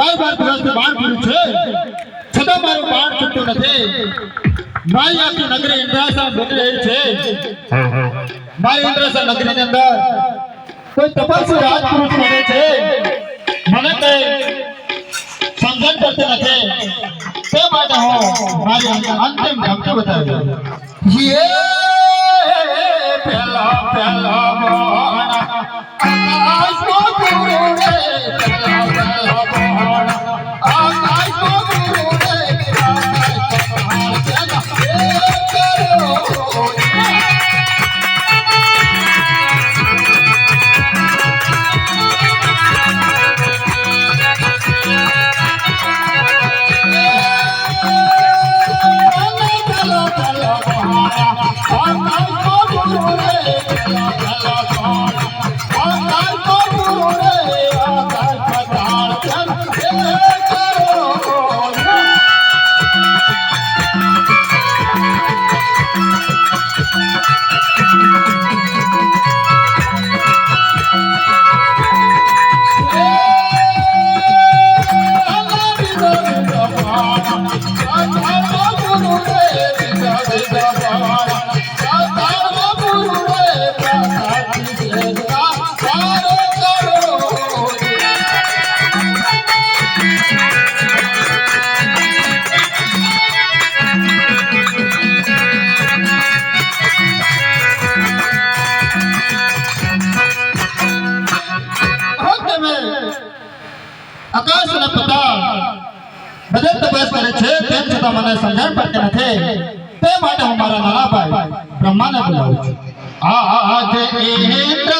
બાર બાર દિવસથી બાણ પીડ્યું છે. છતાં મારો બાણ છૂટતો નથી. મારી આખી નગરી ઇન્દ્રાસા મોકલી રહી છે. મારી ઇન્દ્રાસન નગરીની અંદર કોઈ તપસ્વી રાજપુરુષ મળે છે. મને કઈ સમજણ પડતી નથી. તે માટે હું મારી અંતિમ ધમકી બતાવી યે તે માટે હું મારા નાનાભાઈ બ્રહ્માને બોલાવું છું. આ આજે ઇન્દ્ર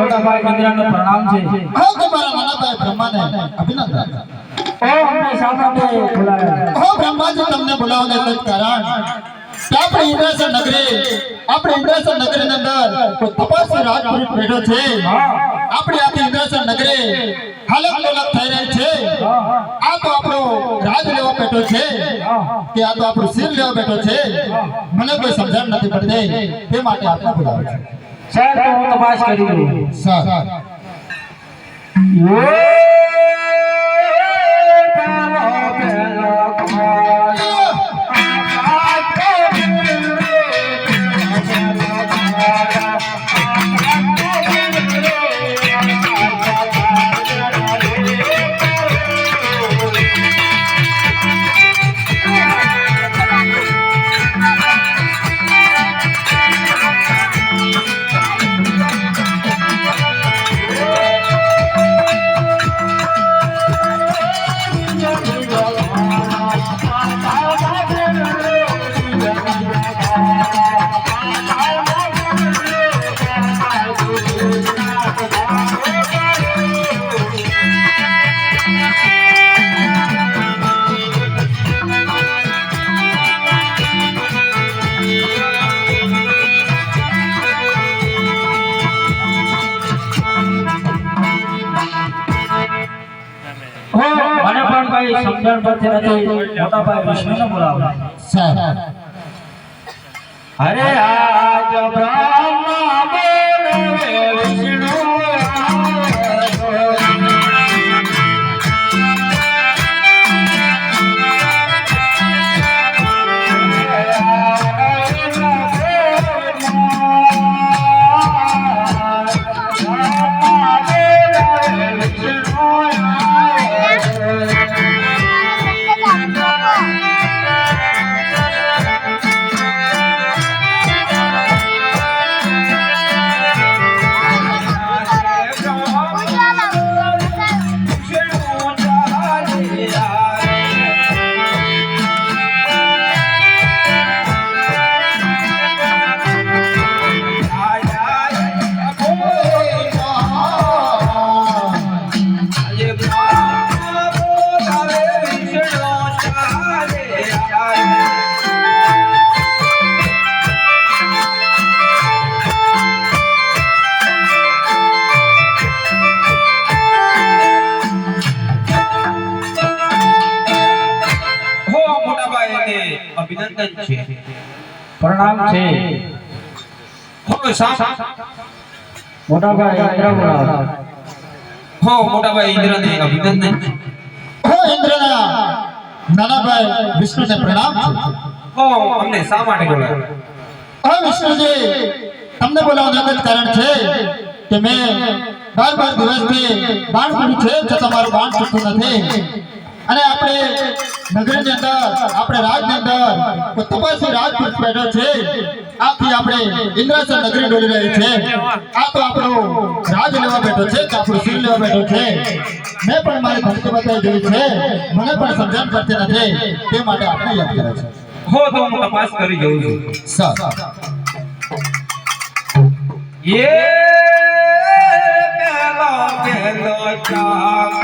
તૂટી ગઈ સૌ મોટા ભાઈ ઇન્દ્રને પ્રણામ છે. હા તમારા માનાભાઈ બ્રહ્માને અભિનંદન. ઓ અમને શા માટે બોલાવ્યા હો બ્રહ્માજી તમને બોલાવવાનું એક કારણ? કે આપણે ઇન્દ્રાસન નગરી આપણે ઇન્દ્રાસન નગરીની અંદર કોઈ તપસ્વી રાજપુરુષ બેઠો છે. આપણી આખી ઇન્દ્રાસન નગરી હાલક ડોલક થઈ રહી છે. આ તો આપણો રાજ લેવા બેઠો છે. કે આ તો આપણો સિર લેવા બેઠો છે. મને કોઈ સમજણ નથી પડતી. તે માટે આપણે બોલાવે છું. સર હું તપાસ કરી લઉં. સર સમજણ પરથી નથી મોટા ભાઈ વિષ્ણુને બોલાવો. હરે આજ બ્રહ્મા બોલે વિષ્ણુ Oh, છે હો સામ મોટા ભાઈ ઇન્દ્રગુણા હો મોટાભાઈ ઇન્દ્રને અભિનંદન છે હો ઇન્દ્રના નાના ભાઈ વિષ્ણુને પ્રણામ છે હો અમને શા માટે બોલાવ્યા હવે વિષ્ણુજી તમને બોલાવવાનું એક જ કારણ છે કે મેં બાર બાર દિવસથી બાણ કર્યું છે છતાં મારું બાણ છૂટતું નથી અને આપણે નગરની અંદર આપણે રાજની અંદર તપાસી રાજપૂત બેઠો છે. આથી આપણે ઇન્દ્રાસન નગરી ડોલી રહી છે. આ તો આપણો રાજ લેવા બેઠો છે કે આપણું સિંહ લેવા બેઠો છે. મેં પણ મારી ભક્તિ બતાવી જોઈ છે. મને પણ સમજણ પડતી નથી. તે માટે આપણે યાદ કરે છે. હો તો હું તપાસ કરી જોઉં છું. સર. એ પેલો પેલો ચાક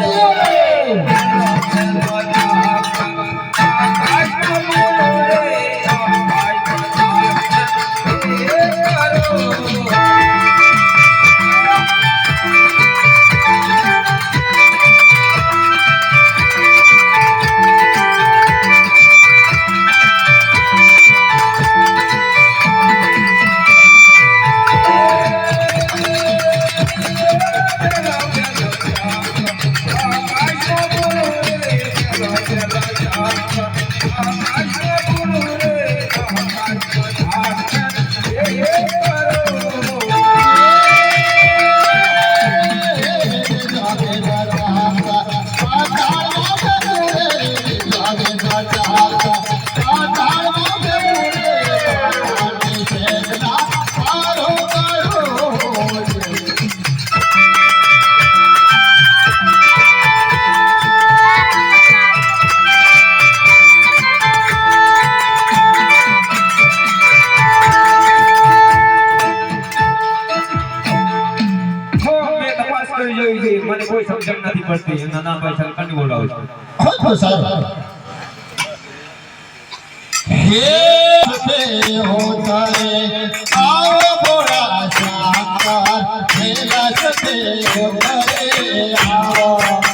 પૂરે બોલાવું છું. હે તે મેલા સતે હોતા આવો.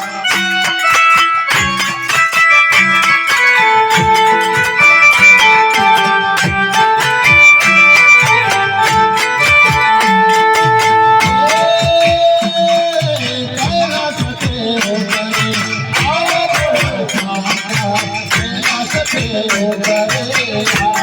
रे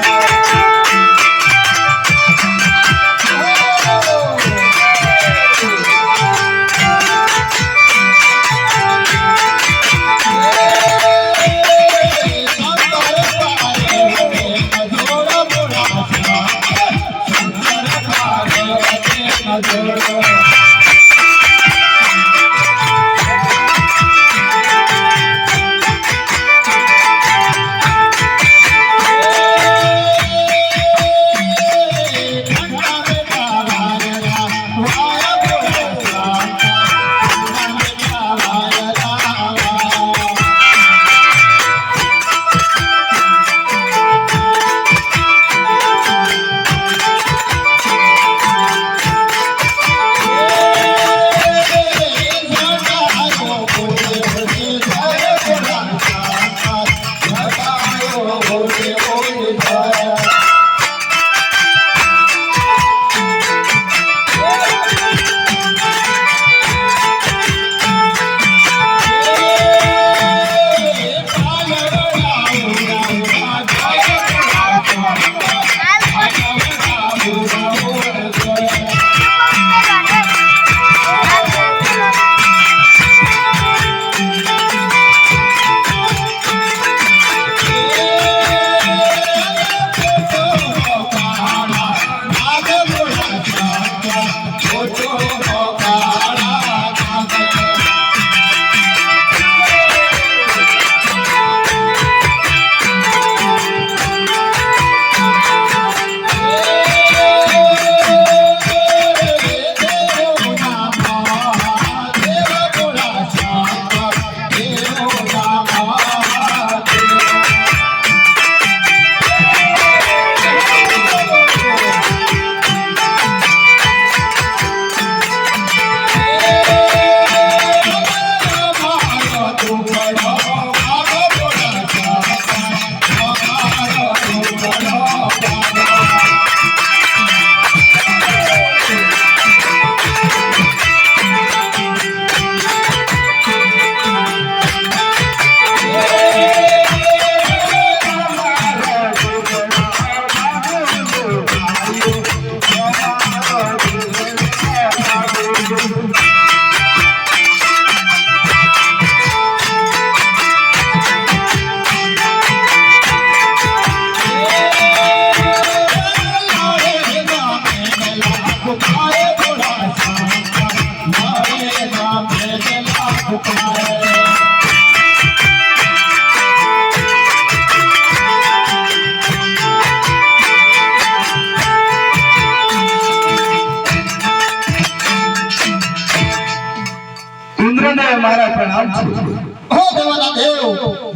પ્રણામ છે હો દેવાના દેવ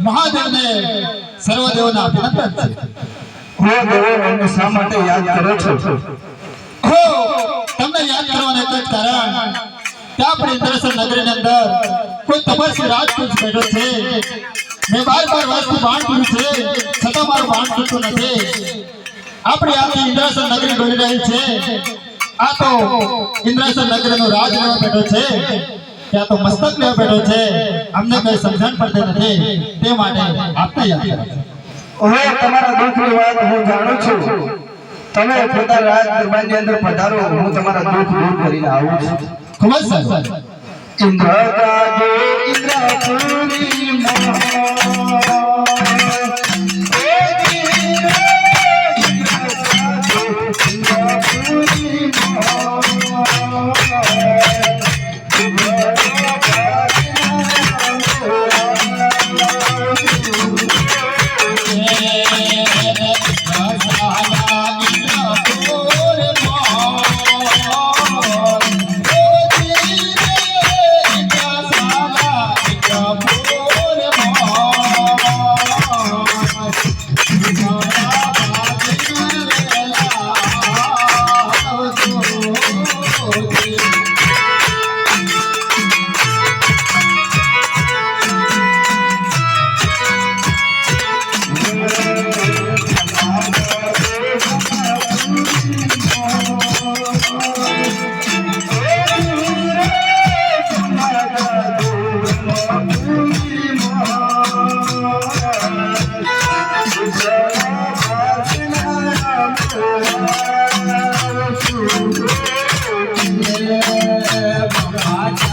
મહાદેવને સર્વ દેવોના અભિનંદન છે. હો દેવો અમને શા માટે યાદ કરો છો? હો તમને યાદ કરવાનું એક જ કારણ કે આપણી ઇન્દ્રસર નગરીની અંદર કોઈ તપસ્વી રાજપૂત બેઠો છે. મેં બાર બાર વર્ષથી બાણ કર્યું છે છતાં મારું બાણ તૂટતું નથી. આપણી આખી ઇન્દ્રસર નગરી બની રહી છે. આ તો ઇન્દ્રસર નગરીનો રાજ લેવા બેઠો છે. ત્યાં તો મસ્તક લેવા બેઠો છે. અમને કઈ સમજણ પડતી નથી. તે માટે આપને યાદ કરે તમારા દુઃખની વાત હું જાણું છું. તમે પોતાના રાજ દરબારની અંદર પધારો હું તમારા દુઃખ દૂર કરીને આવું છું. ખૂબ જ સરસ ઇન્દ્ર જાગે ઇન્દ્રપુરી માં. એ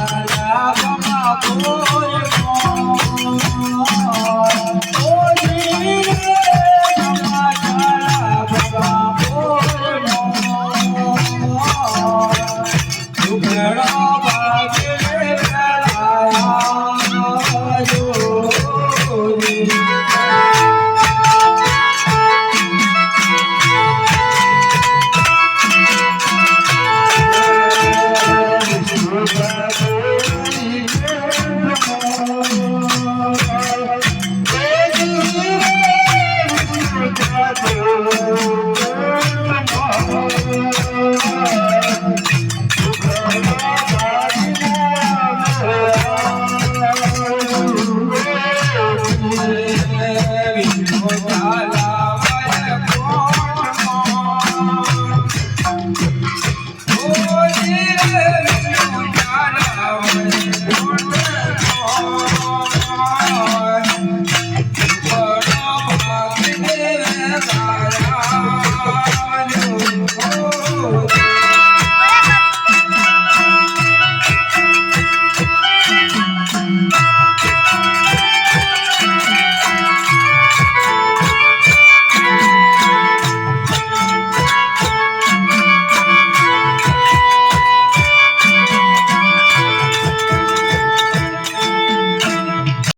Oh